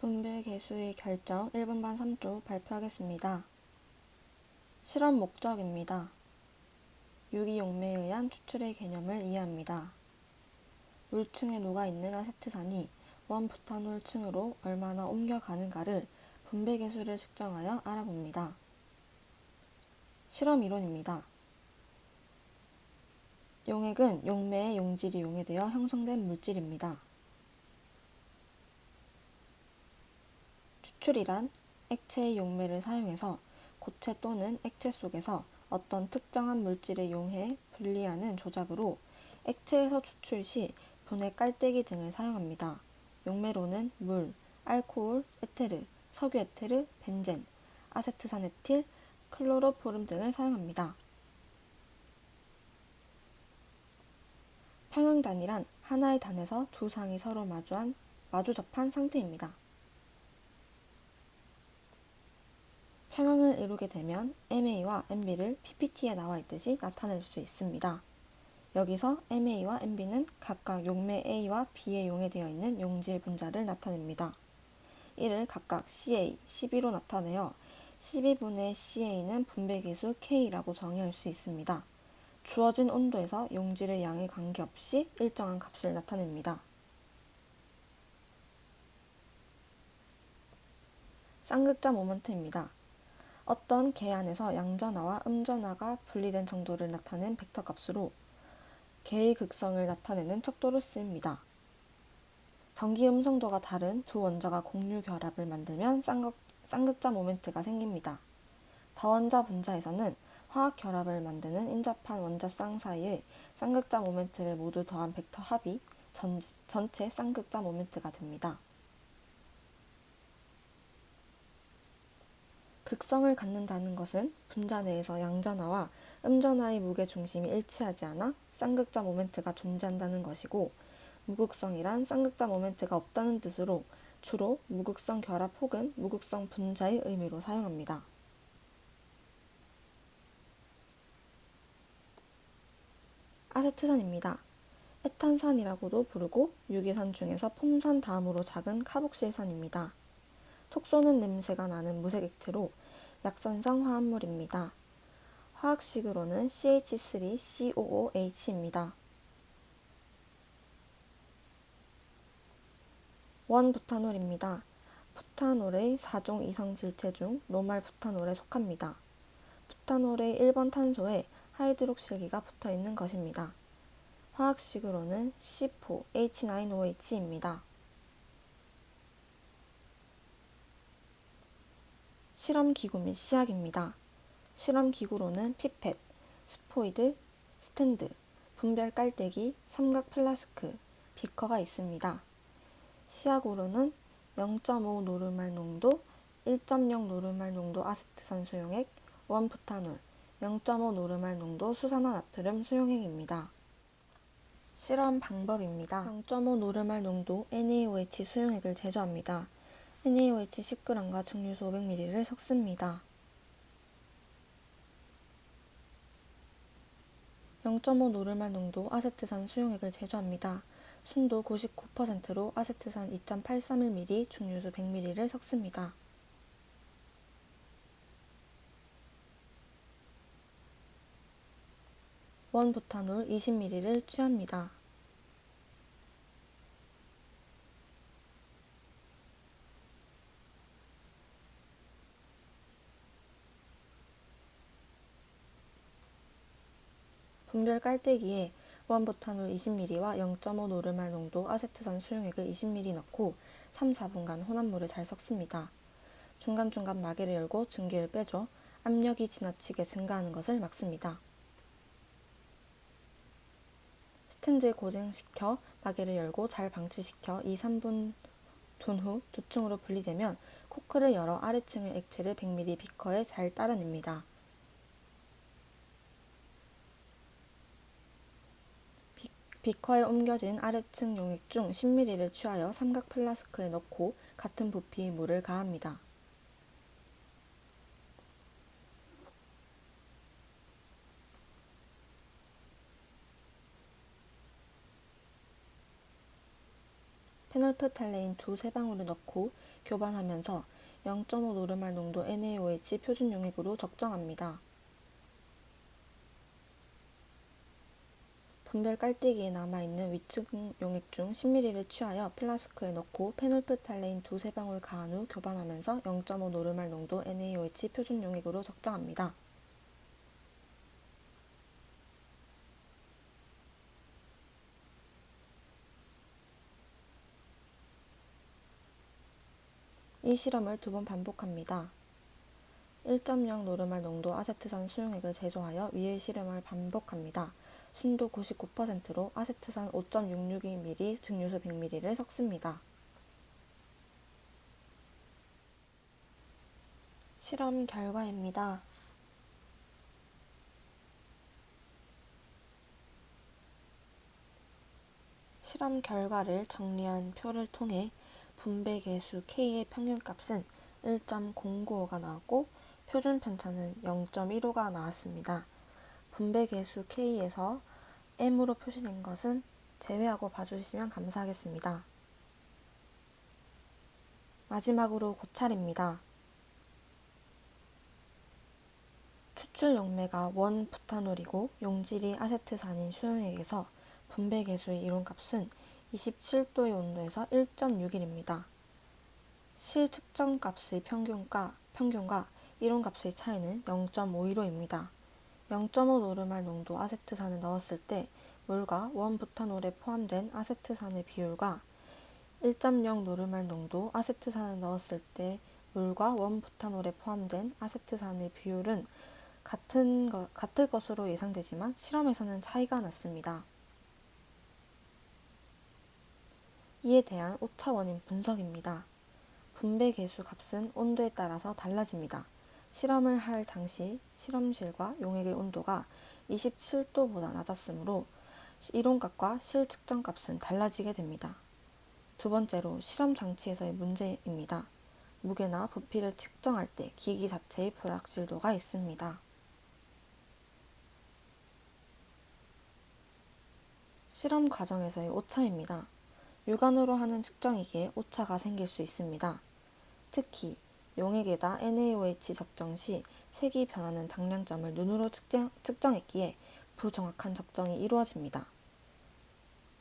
분배 개수의 결정 1분반 3조 발표하겠습니다. 실험 목적입니다. 유기용매에 의한 추출의 개념을 이해합니다. 물층에 녹아있는 아세트산이 원부탄올층으로 얼마나 옮겨가는가를 분배 개수를 측정하여 알아봅니다. 실험 이론입니다. 용액은 용매의 용질이 용해되어 형성된 물질입니다. 추출이란 액체의 용매를 사용해서 고체 또는 액체 속에서 어떤 특정한 물질의 용해 분리하는 조작으로 액체에서 추출 시 분해 깔때기 등을 사용합니다. 용매로는 물, 알코올, 에테르, 석유 에테르, 벤젠, 아세트산 에틸, 클로로포름 등을 사용합니다. 평형단이란 하나의 단에서 두 상이 서로 마주한 마주 접한 상태입니다. 평형을 이루게 되면 MA와 MB를 PPT에 나와 있듯이 나타낼 수 있습니다. 여기서 MA와 MB는 각각 용매 A와 B에 용해되어 있는 용질 분자를 나타냅니다. 이를 각각 CA, CB로 나타내어 12분의 CA는 분배계수 K라고 정의할 수 있습니다. 주어진 온도에서 용질의 양에 관계없이 일정한 값을 나타냅니다. 쌍극자 모먼트입니다. 어떤 개 안에서 양전하와 음전하가 분리된 정도를 나타낸 벡터 값으로 개의 극성을 나타내는 척도로 쓰입니다. 전기 음성도가 다른 두 원자가 공유 결합을 만들면 쌍극, 쌍극자 모멘트가 생깁니다. 다원자 분자에서는 화학 결합을 만드는 인접한 원자 쌍 사이의 쌍극자 모멘트를 모두 더한 벡터 합이 전, 전체 쌍극자 모멘트가 됩니다. 극성을 갖는다는 것은 분자 내에서 양전하와 음전하의 무게 중심이 일치하지 않아 쌍극자 모멘트가 존재한다는 것이고 무극성이란 쌍극자 모멘트가 없다는 뜻으로 주로 무극성 결합 혹은 무극성 분자의 의미로 사용합니다. 아세트산입니다. 에탄산이라고도 부르고 유기산 중에서 폼산 다음으로 작은 카복실산입니다. 톡 쏘는 냄새가 나는 무색 액체로 약산성 화합물입니다. 화학식으로는 CH3COOH입니다. 원부탄올입니다. 부탄올의 4종 이성 질체 중 노말 부탄올에 속합니다. 부탄올의 1번 탄소에 하이드록실기가 붙어 있는 것입니다. 화학식으로는 C4H9OH입니다. 실험 기구 및 시약입니다. 실험 기구로는 피펫, 스포이드, 스탠드, 분별 깔때기, 삼각 플라스크, 비커가 있습니다. 시약으로는 0.5 노르말 농도, 1.0 노르말 농도 아세트산 수용액, 원부탄올, 0.5 노르말 농도 수산화 나트륨 수용액입니다. 실험 방법입니다. 0.5 노르말 농도 NaOH 수용액을 제조합니다. NaOH 10g과 증류수 500ml를 섞습니다. 0.5 노르말 농도 아세트산 수용액을 제조합니다. 순도 99%로 아세트산 2.831ml, 증류수 100ml를 섞습니다. 원부탄올 20ml를 취합니다. 분별 깔때기에 원부탄올 20ml와 0.5 노르말 농도 아세트산 수용액을 20ml 넣고 3, 4분간 혼합물을 잘 섞습니다. 중간중간 마개를 열고 증기를 빼줘 압력이 지나치게 증가하는 것을 막습니다. 스탠드에 고정시켜 마개를 열고 잘 방치시켜 2, 3분 둔후두 층으로 분리되면 코크를 열어 아래층의 액체를 100ml 비커에 잘 따라냅니다. 비커에 옮겨진 아래층 용액 중 10ml를 취하여 삼각 플라스크에 넣고 같은 부피의 물을 가합니다. 페놀 페놀프탈레인 두 세 방울을 넣고 교반하면서 0.5 노르말 농도 NaOH 표준 용액으로 적정합니다. 분별 깔때기에 남아있는 위층 용액 중 10ml를 취하여 플라스크에 넣고 페놀프탈레인 두세 방울 가한 후 교반하면서 0.5 노르말 농도 NaOH 표준 용액으로 적정합니다. 이 실험을 두 번 반복합니다. 1.0 노르말 농도 아세트산 수용액을 제조하여 위의 실험을 반복합니다. 순도 99%로 아세트산 5.662ml, 증류수 100ml를 섞습니다. 실험 결과입니다. 실험 결과를 정리한 표를 통해 분배 계수 K의 평균값은 1.095가 나왔고 표준 편차는 0.15가 나왔습니다. 분배 계수 K에서 M으로 표시된 것은 제외하고 봐주시면 감사하겠습니다. 마지막으로 고찰입니다. 추출 용매가 원 부타놀이고 용질이 아세트산인 수용액에서 분배 계수의 이론값은 27도의 온도에서 1.6일입니다. 실 측정 값의 평균과, 평균과 이론값의 차이는 0.515입니다. 0.5 노르말 농도 아세트산을 넣었을 때 물과 원부탄올에 포함된 아세트산의 비율과 1.0 노르말 농도 아세트산을 넣었을 때 물과 원부탄올에 포함된 아세트산의 비율은 같은 거, 같을 것으로 예상되지만 실험에서는 차이가 났습니다. 이에 대한 오차 원인 분석입니다. 분배 계수 값은 온도에 따라서 달라집니다. 실험을 할 당시 실험실과 용액의 온도가 27도보다 낮았으므로 이론값과 실측정값은 달라지게 됩니다. 두 번째로 실험 장치에서의 문제입니다. 무게나 부피를 측정할 때 기기 자체의 불확실도가 있습니다. 실험 과정에서의 오차입니다. 육안으로 하는 측정이기에 오차가 생길 수 있습니다. 특히 용액에다 NaOH 적정 시 색이 변하는 당량점을 눈으로 측정, 측정했기에 부정확한 적정이 이루어집니다.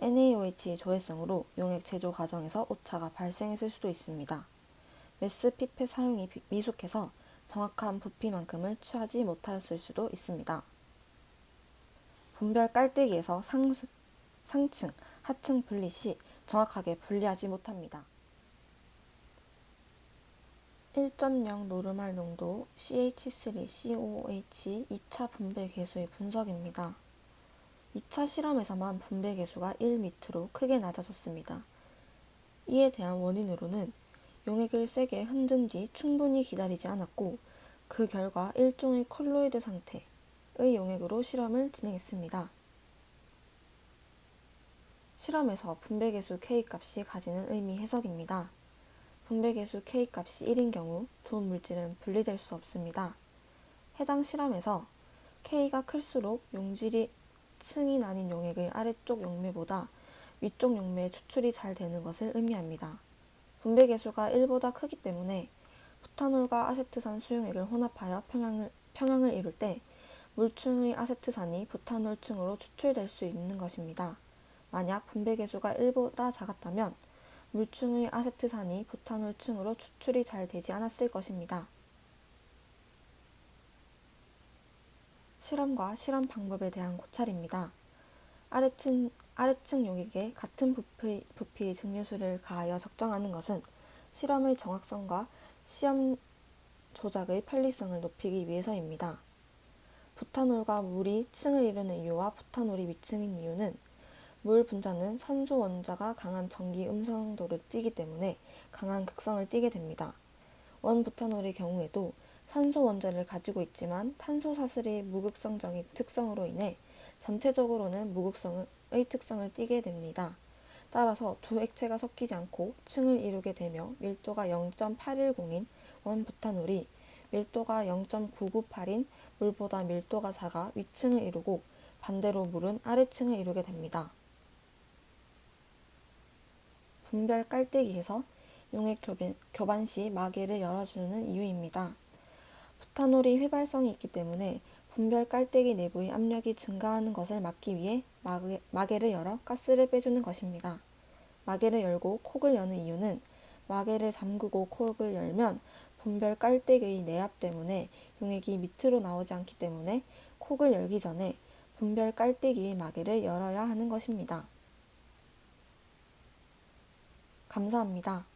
NaOH의 조회성으로 용액 제조 과정에서 오차가 발생했을 수도 있습니다. 메스 피펫 사용이 미숙해서 정확한 부피만큼을 취하지 못하였을 수도 있습니다. 분별 깔때기에서 상, 상층, 하층 분리 시 정확하게 분리하지 못합니다. 1.0 노르말 농도 CH3COOH 2차 분배 계수의 분석입니다. 2차 실험에서만 분배 계수가 1m로 크게 낮아졌습니다. 이에 대한 원인으로는 용액을 세게 흔든 뒤 충분히 기다리지 않았고 그 결과 일종의 콜로이드 상태의 용액으로 실험을 진행했습니다. 실험에서 분배 계수 K값이 가지는 의미 해석입니다. 분배계수 K값이 1인 경우 두 물질은 분리될 수 없습니다. 해당 실험에서 K가 클수록 용질이 층이 나뉜 용액의 아래쪽 용매보다 위쪽 용매에 추출이 잘 되는 것을 의미합니다. 분배계수가 1보다 크기 때문에 부탄올과 아세트산 수용액을 혼합하여 평형을, 평형을 이룰 때 물층의 아세트산이 부탄올층으로 추출될 수 있는 것입니다. 만약 분배 계수가 1보다 작았다면 물층의 아세트산이 부탄올층으로 추출이 잘 되지 않았을 것입니다. 실험과 실험 방법에 대한 고찰입니다. 아래층, 아래층 용액에 같은 부피, 부피의 증류수를 가하여 적정하는 것은 실험의 정확성과 시험 조작의 편리성을 높이기 위해서입니다. 부탄올과 물이 층을 이루는 이유와 부탄올이 위층인 이유는 물 분자는 산소 원자가 강한 전기 음성도를 띠기 때문에 강한 극성을 띠게 됩니다. 원부탄올의 경우에도 산소 원자를 가지고 있지만 탄소 사슬의 무극성적인 특성으로 인해 전체적으로는 무극성의 특성을 띠게 됩니다. 따라서 두 액체가 섞이지 않고 층을 이루게 되며 밀도가 0.810인 원부탄올이 밀도가 0.998인 물보다 밀도가 작아 위층을 이루고 반대로 물은 아래층을 이루게 됩니다. 분별 깔때기에서 용액 교배- 교반 시 마개를 열어주는 이유입니다. 부탄올이 휘발성이 있기 때문에 분별 깔때기 내부의 압력이 증가하는 것을 막기 위해 마개, 마개를 열어 가스를 빼주는 것입니다. 마개를 열고 콕을 여는 이유는 마개를 잠그고 콕을 열면 분별 깔때기의 내압 때문에 용액이 밑으로 나오지 않기 때문에 콕을 열기 전에 분별 깔때기의 마개를 열어야 하는 것입니다. 감사합니다.